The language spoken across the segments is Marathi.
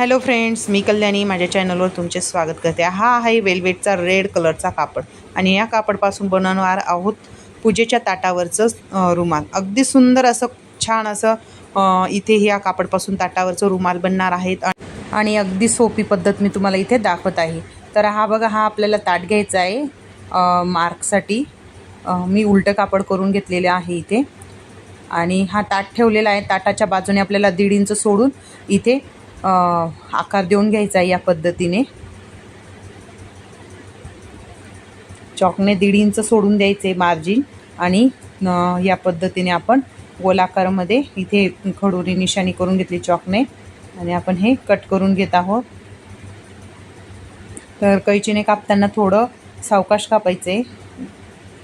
हॅलो फ्रेंड्स मी कल्याणी. माझ्या चॅनलवर तुमचे स्वागत करते. हा आहे वेल्वेटचा रेड कलरचा कापड. आणि या कापडपासून बनवणार आहोत पूजेच्या ताटावरचं रुमाल. अगदी सुंदर असं छान असं इथे ह्या कापडपासून ताटावरचं रुमाल बनणार आहेत. आणि अगदी सोपी पद्धत मी तुम्हाला इथे दाखवत आहे. तर हा बघा हा आपल्याला ताट घ्यायचा आहे मार्कसाठी. मी उलटं कापड करून घेतलेले आहे इथे. आणि हा ताट ठेवलेला आहे. ताटाच्या बाजूने आपल्याला दीड इंच सोडून इथे आकार देऊन घ्यायचा या पद्धतीने. चॉकने दीड इंच सोडून द्यायचे मार्जिन आणि या पद्धतीने आपण गोलाकारमध्ये इथे खडोरी निशाणी करून घेतली चॉकने आणि आपण हे कट करून घेत आहोत. तर कैचीने कापताना थोडं सावकाश कापायचे.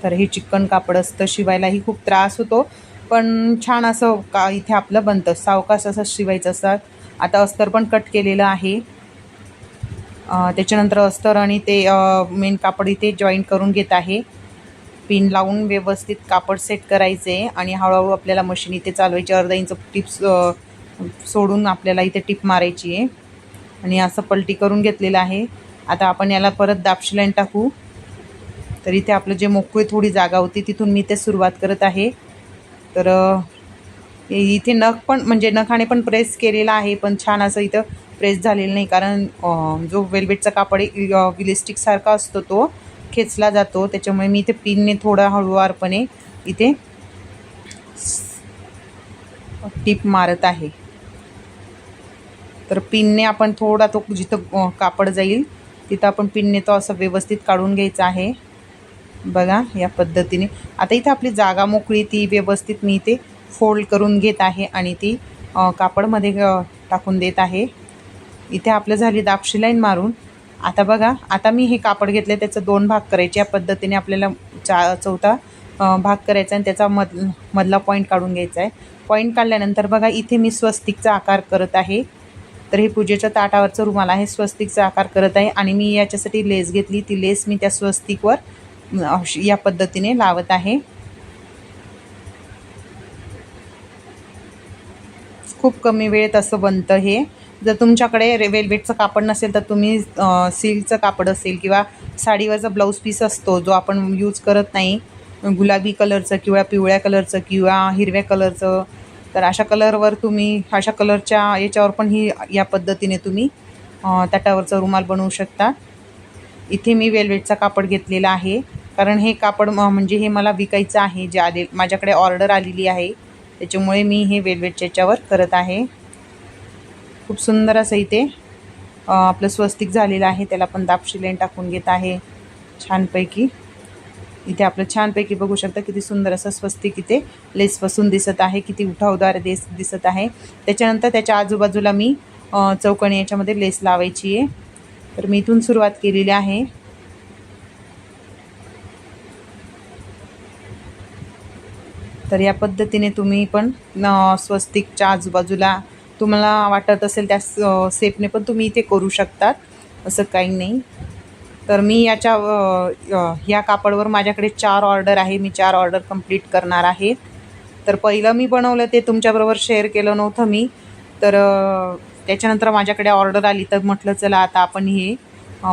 तर हे चिकन कापड असतं शिवायलाही खूप त्रास होतो. पण छान असं का इथे आपलं बनतं. सावकाश असं शिवायचं असतात आता अस्तर पण कट केलेलं आहे. त्याच्यानंतर अस्तर आणि ते मेन कापड इथे जॉईंट करून घेत आहे. पिन लावून व्यवस्थित कापड सेट करायचे आणि हळूहळू आपल्याला मशीन इथे चालवायची. अर्धा इंच टिप्स सोडून आपल्याला इथे टिप मारायची आहे. आणि असं पलटी करून घेतलेलं आहे. आता आपण याला परत दापशिलाईन टाकू. तर इथे आपलं जे मोकळी थोडी जागा होती तिथून मी ते सुरुवात करत आहे. तर इथे नख पण म्हणजे नखाने पण प्रेस केलेला आहे पण छान असं इथं प्रेस झालेलं नाही. कारण जो वेल्वेटचा कापड इलिस्टिकसारखा असतो तो खेचला जातो. त्याच्यामुळे मी इथे पिनने थोडा हळूवारपणे इथे टीप मारत आहे. तर पिनने आपण थोडा तो जिथं कापड जाईल तिथं आपण पिनने तो असं व्यवस्थित काढून घ्यायचा आहे. बघा या पद्धतीने. आता इथं आपली जागा मोकळी ती व्यवस्थित मी इथे फोल्ड करून घेत आहे आणि ती कापडमध्ये टाकून देत आहे. इथे आपलं झाली दापशी लाईन मारून. आता बघा आता मी हे कापड घेतले त्याचं दोन भाग करायचे. या पद्धतीने आपल्याला चा चौथा भाग करायचा आणि त्याचा मध मधला पॉईंट काढून घ्यायचा आहे. पॉईंट काढल्यानंतर बघा इथे मी स्वस्तिकचा आकार करत आहे. तर हे पूजेच्या ताटावरचं रुमाल आहे स्वस्तिकचा आकार करत आहे आणि मी याच्यासाठी लेस घेतली. ती लेस मी त्या स्वस्तिकवर या पद्धतीने लावत आहे. खूप कमी वेळेत असं बनतं हे. जर तुमच्याकडे रे वेल्वेटचं कापड नसेल तर तुम्ही सिल्कचं कापड असेल किंवा साडीवरचा ब्लाऊज पीस असतो जो आपण यूज करत नाही गुलाबी कलरचं किंवा पिवळ्या कलरचं किंवा हिरव्या कलरचं तर अशा कलरवर तुम्ही अशा कलरच्या याच्यावर पण ही या पद्धतीने तुम्ही अ, ताटावरचा रुमाल बनवू शकता. इथे मी वेल्वेटचा कापड घेतलेला आहे. कारण हे कापड म- म्हणजे हे मला विकायचं आहे. जे आले माझ्याकडे ऑर्डर आलेली आहे. त्याच्यामुळे मी हे वेलवेटच्या याच्यावर करत आहे. खूप सुंदर असं इथे आपलं स्वस्तिक झालेलं आहे. त्याला पण दापशी लेन टाकून घेत आहे छानपैकी. इथे आपलं छानपैकी बघू शकता किती सुंदर असं स्वस्तिक इथे लेसपासून दिसत आहे. किती उठावदार देस दिसत आहे. त्याच्यानंतर त्याच्या आजूबाजूला मी चौकणी याच्यामध्ये लेस लावायची आहे. तर मी इथून सुरुवात केलेली आहे. तर या पद्धतीने तुम्ही पण स्वस्तिकच्या आजूबाजूला तुम्हाला वाटत असेल त्या सेपने पण तुम्ही इथे करू शकतात. असं काही नाही. तर मी याच्या ह्या या कापडवर माझ्याकडे चार ऑर्डर आहे. मी चार ऑर्डर कंप्लीट करणार आहे. तर पहिलं मी बनवलं ते तुमच्याबरोबर शेअर केलं नव्हतं मी. तर त्याच्यानंतर माझ्याकडे ऑर्डर आली तर म्हटलं चला आता आपण हे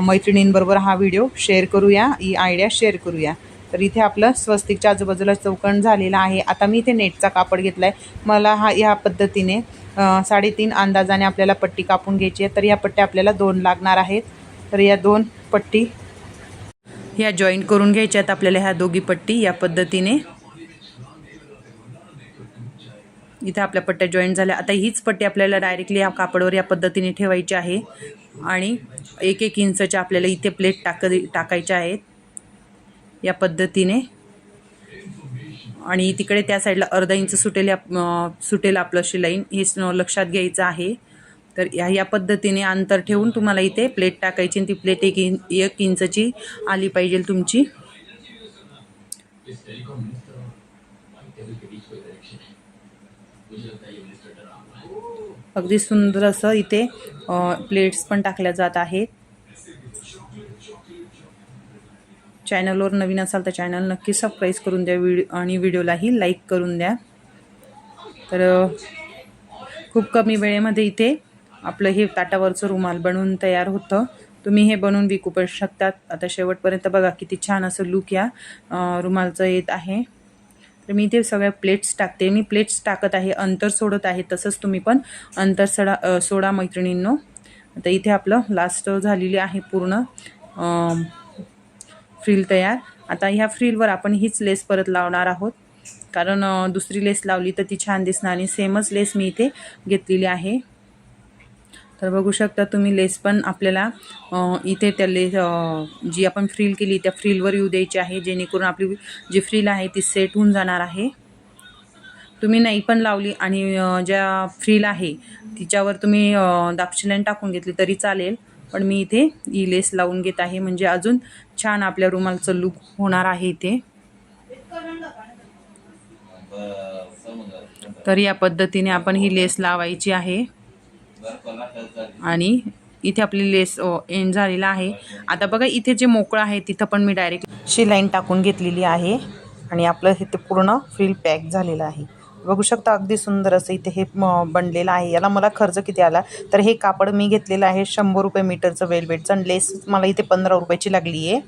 मैत्रिणींबरोबर हा व्हिडिओ शेअर करूया. ही आयडिया शेअर करूया. तर इथे आपलं स्वस्तिकच्या आजूबाजूला चौकण झालेला आहे. आता मी इथे नेटचा कापड घेतला आहे मला हा ह्या पद्धतीने साडेतीन अंदाजाने आपल्याला पट्टी कापून घ्यायची आहे. तर या पट्ट्या आपल्याला दोन लागणार आहेत. तर या दोन पट्टी ह्या जॉईंट करून घ्यायच्या आहेत आपल्याला ह्या दोघी पट्टी या पद्धतीने. इथे आपल्या पट्ट्या जॉईंट झाल्या. आता हीच पट्टी आपल्याला डायरेक्टली या कापडवर या पद्धतीने ठेवायची आहे. आणि एक एक इंचच्या आपल्याला इथे प्लेट टाक टाकायच्या आहेत. या पद्धतीने. आणि तिकडे त्या साईडला अर्धा इंच सुटेल आप सुटेल आपलं शिलाईन. हे लक्षात घ्यायचं आहे. तर या या पद्धतीने अंतर ठेवून तुम्हाला इथे प्लेट टाकायची आणि ती प्लेट एक इं एक इंचची आली पाहिजे तुमची. अगदी सुंदर असं इथे प्लेट्स पण टाकल्या जात आहेत. चॅनलवर नवीन असाल तर चॅनल नक्की सबस्क्राईब करून द्या व्हिडिओ आणि व्हिडिओलाही लाईक करून द्या. तर खूप कमी वेळेमध्ये इथे आपलं हे ताटावरचं रुमाल बनवून तयार होतं. तुम्ही हे बनवून विकू पण शकतात. आता शेवटपर्यंत बघा किती छान असं लुक या रुमालचं येत आहे. तर मी इथे सगळ्या प्लेट्स टाकते. मी प्लेट्स टाकत आहे अंतर सोडत आहे. तसंच तुम्ही पण अंतर सडा सोडा मैत्रिणींनो. आता इथे आपलं लास्ट झालेली आहे पूर्ण. फ्रील तयार. आता ह्या फ्रीलवर आपण हीच लेस परत लावणार आहोत. कारण दुसरी लेस लावली तर ती छान दिसणार आणि सेमच लेस मी इथे घेतलेली आहे. तर बघू शकता तुम्ही लेस पण आपल्याला इथे त्या लेस जी आपण फ्रील केली त्या फ्रीलवर येऊ द्यायची आहे. जेणेकरून आपली जी फ्रील आहे ती सेट होऊन जाणार आहे. तुम्ही नाही पण लावली आणि ज्या फ्रील आहे तिच्यावर तुम्ही अ, टाकून घेतली तरी चालेल. पण मी इथे ही लेस लावून घेत आहे. म्हणजे अजून छान आपल्या रुमालचं लुक होणार आहे इथे. तर या पद्धतीने आपण ही लेस लावायची आहे. आणि इथे आपली लेस एंड झालेला आहे. आता बघा इथे जे मोकळं आहे तिथं पण मी डायरेक्ट शिलाईन टाकून घेतलेली आहे. आणि आपलं इथे पूर्ण फ्रील पॅक झालेलं आहे. बघू शकता अगदी सुंदर असं इथे हे बनलेलं आहे. याला मला खर्च किती आला? तर हे कापड मी घेतलेलं आहे शंभर रुपये मीटरचं वेलवेटचं आणि लेस मला इथे पंधरा रुपयाची लागली आहे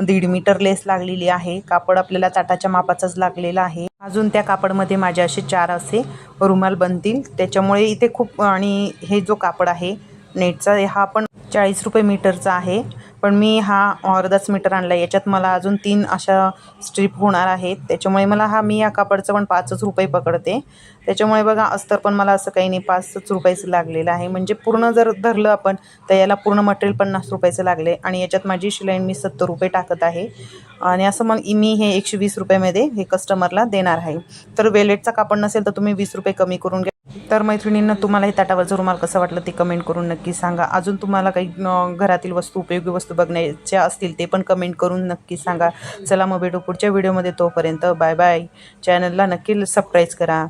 दीड मीटर लेस लागलेली आहे. कापड आपल्याला ताटाच्या मापाचाच लागलेला आहे. अजून त्या कापडमध्ये माझे असे चार असे रुमाल बनतील. त्याच्यामुळे इथे खूप आणि हे जो कापड आहे नेटचा हा पण चाळीस रुपये मीटरचा आहे. पण मी हा अर्धाच मीटर आणला. याच्यात मला अजून तीन अशा स्ट्रीप होणार आहेत. त्याच्यामुळे मला हा मी या कापडचं पण पाचच रुपये पकडते. त्याच्यामुळे बघा अस्तर पण मला असं काही नाही पाचच रुपयाचं लागलेलं आहे. म्हणजे पूर्ण जर धरलं आपण तर याला पूर्ण मटेरियल पन्नास रुपयाचं लागले. आणि याच्यात माझी शिलाई मी सत्तर रुपये टाकत आहे. आणि असं मग मी हे एकशे वीस रुपयामध्ये हे कस्टमरला देणार आहे. तर वेलेटचा कापड नसेल तर तुम्ही वीस रुपये कमी करून घ्या. तर मैत्रिणींना तुम्हाला हे ताटावरचं रुमाल कसं वाटलं ते कमेंट करून नक्की सांगा. अजून तुम्हाला काही घरातील वस्तू उपयोगी वस्तू बघण्याच्या असतील ते पण कमेंट करून नक्की सांगा. चला मग भेटू पुढच्या व्हिडिओमध्ये तोपर्यंत. बाय बाय चॅनलला नक्की सबस्क्राईब करा.